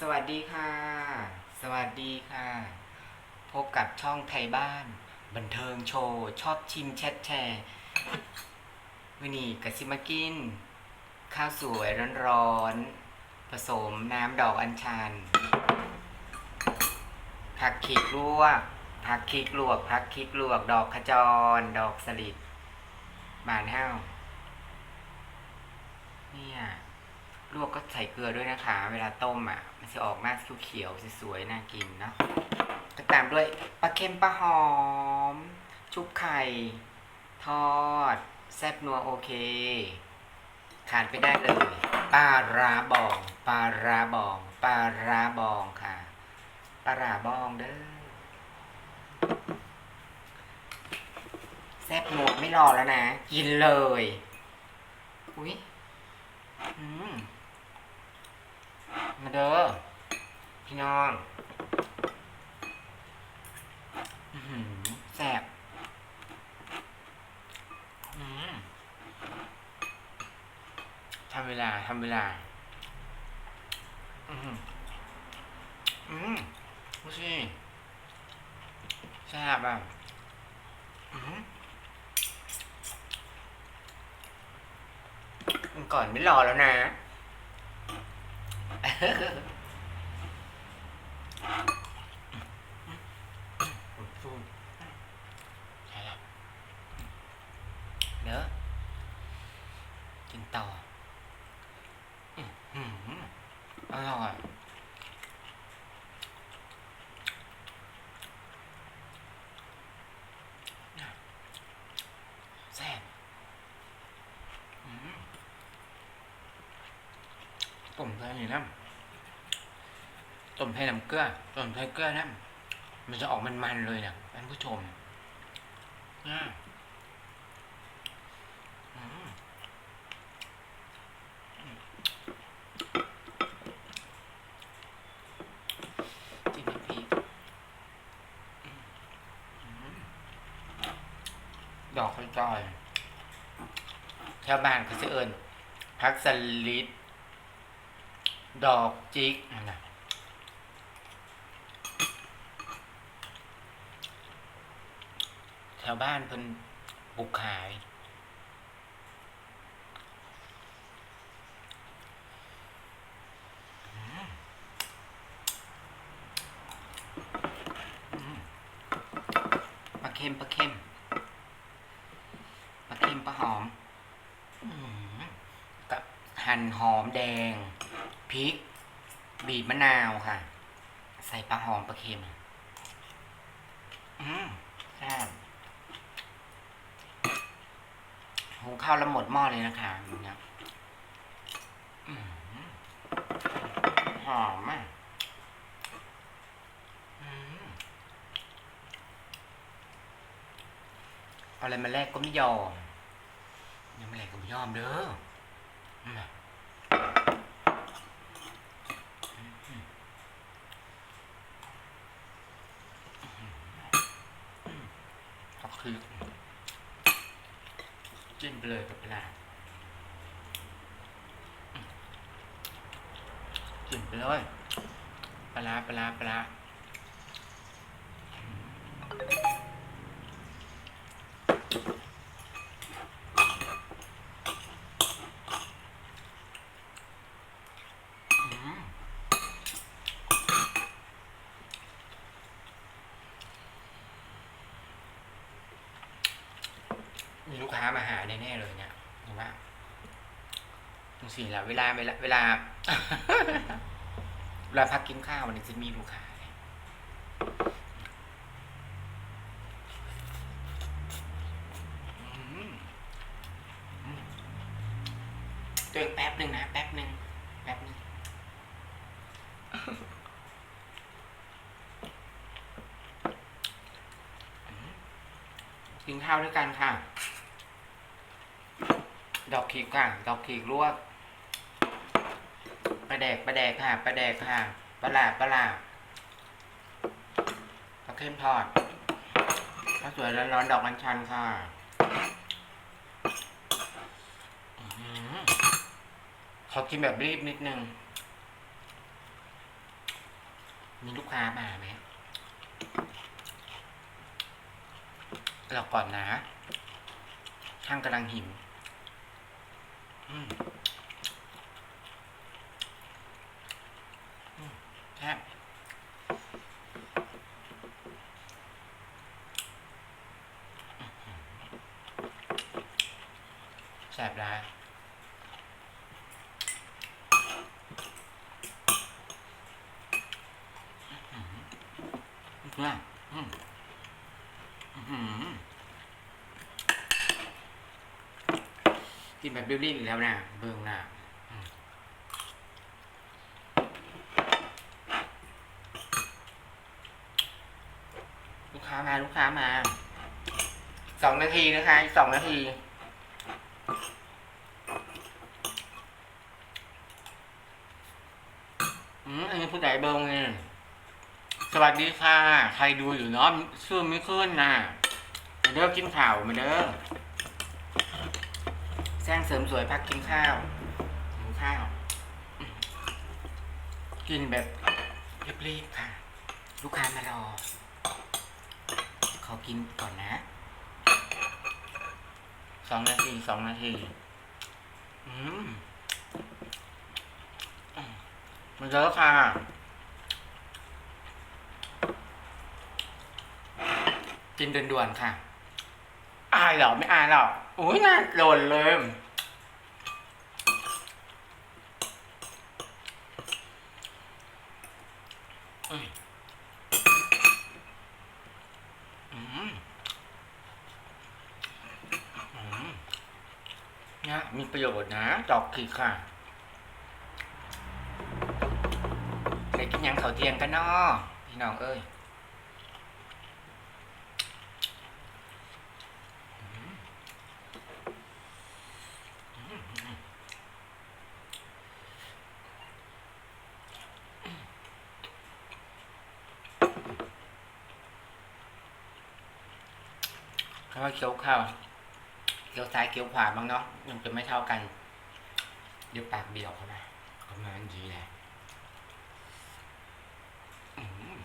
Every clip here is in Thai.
สวัสดีค่ะ สวัสดีค่ะ พบกับช่องไทยบ้าน บันเทิงโชว์ ชอบชิมแชทแชร์วันนี้กสิมากิน ข้าวสวยร้อนๆผสมน้ำดอกอัญชัน ผักขีกลวก ผักขีกลวก ผักขีกลวก ดอกขจร ดอกสลิดบานห้าวเนี่ยลวกก็ใส่เกลือด้วยนะคะ เวลาต้มอะ มันจะออกมาเขียวๆสวยๆน่ากินเนาะก็ตามด้วยปลาเค็มปลาหอม ชุบไข่ ทอด แซ่บนัวโอเคขาดไปได้เลยปลาราบองปลาราบองปลาราบองค่ะปลาราบองเด้อแซ่บนัวไม่รอแล้วนะ กินเลย อุ้ยอืม มาเด้อพี่น้องแซ่บทำเวลาทำเวลา อืมอืมดูสิแซ่บอะอืมก่อนไม่รอแล้วนะ ฟูใช่แล้วเนอกินต่อ อืออร่อยแซ่บอืม ต้มใส่นี่น้ำต้มให้น้ำเกลือต้มใส่เกลือน้ำมันจะออกมันๆเลยนะท่านผู้ชมอ่จิ้มน้ำพริกอืมดอกกระจอยแถวบ้านเขาจะเอิญพักสลิด ดอกจิกนะแถวบ้านเพิ่นปลูกขาย ปลาเค็มปลาเค็มปลาเค็มปลาหอม กับหั่นหอมแดง พริก บีบมะนาวค่ะ ใส่ปลาหอมปลาเค็ม อืมแซ่บหุงข้าวแล้วหมดหม้อเลยนะคะนี่ยอืมหอมมากอืมเอาอะไรมาแลกก็ไม่ยอมยังไม่แลกก็ไม่ยอมเด้ออืม ก็ คือจิ้มไปเลยกับปลาจิ้มไปเลยปลาปลาปลา ลูกค้ามาหาแน่ๆเลยเนี่ยเห็นว่าจริงๆแล้วเวลาเวลาเวลาเวลาพักกินข้าวมันจะมีลูกค้าตัวเองแป๊บหนึ่งนะ แป๊บหนึ่งแป๊บหนึ่งกินข้าวด้วยกันค่ะ ดอกขีกค่ะดอกขีกลวกปลาแดกปลาแดกค่ะปลาแดกค่ะปลาหลาบปลาหลาบปลาเข้มทอดข้าสวยร้อนๆดอกอัญชันค่ะอื้อหือขอกินแบบรีบนิดนึง มีลูกค้ามาไหมเราก่อนนะช่างกำลังหิวอืมอืม แซ่บแซ่บได้เนี่ยอืมอื้อหือ กินแบบเรียบๆอีกแล้วนะเบิ่งนะลูกค้ามาลูกค้ามาสองนาทีนะคะสองนาทีอืมอันนี้ผู้ใหญ่เบิงเนี่ยสวัสดีค่ะ ใครดูอยู่เนาะชื่อไม่ขึ้นนะมาเด้อกินข้าวมาเด้อ แซงเสริมสวยพักกินข้าวกินข้าว กินแบบรีบๆค่ะ ลูกค้ามารอ ขอกินก่อนนะ สองนาทีสองนาที อืมมันเยอะค่ะกินด่วนๆค่ะ อายเหรอ ไม่อายหรอก โอ้ยน่าโดนเลยอืมอืมนี่มีประโยชน์นะดอกขีดค่ะได้กินหยังเขาเทียงกันเนาะพี่น้องเอ้ย แล้ว่าเคี้ยวข้าวเคี้ยวซ้ายเคี้ยวขวาบ้างเนาะมันจะไม่เท่ากันเดี๋ยวปากเบี้ยวเข้ามาประมาณนี้แหละ อืมอืม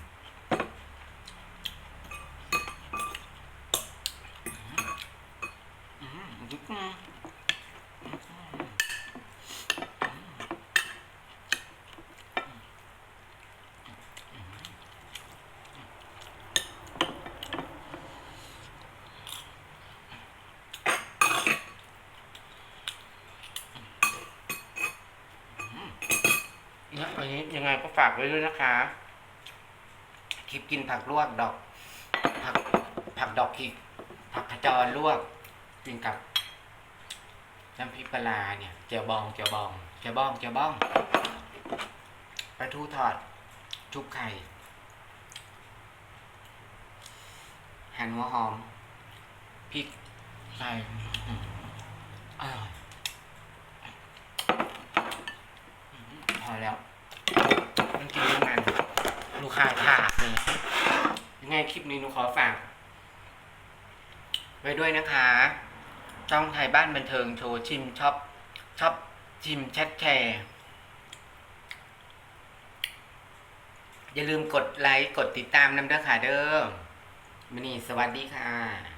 อืมอืมเนี่ยอันนี้ยั งไงก็ฝากไว้ด้วยนะคะ คลิปกินผักลวกดอก ผักผักดอกขิกผักขจรลวกกินกับน้ำพริกปลาเนี่ยเจียวบองเจียวบองเจียวบองเจียวบองปลาทูทอด ชุบไข่หั่นหัวหอมพริกใส่อร่อยพอแล้ว ลูกค้าขาดเลยยังไงคลิปนี้หนูขอฝากไว้ด้วยนะคะจ้องไทยบ้านบันเทิงโชว์ชิมช็อปช็อปชิมแชทแชร์ อย่าลืมกดไลค์ กดติดตามน้ำเด้อค่ะเด้อมินี่สวัสดีค่ะ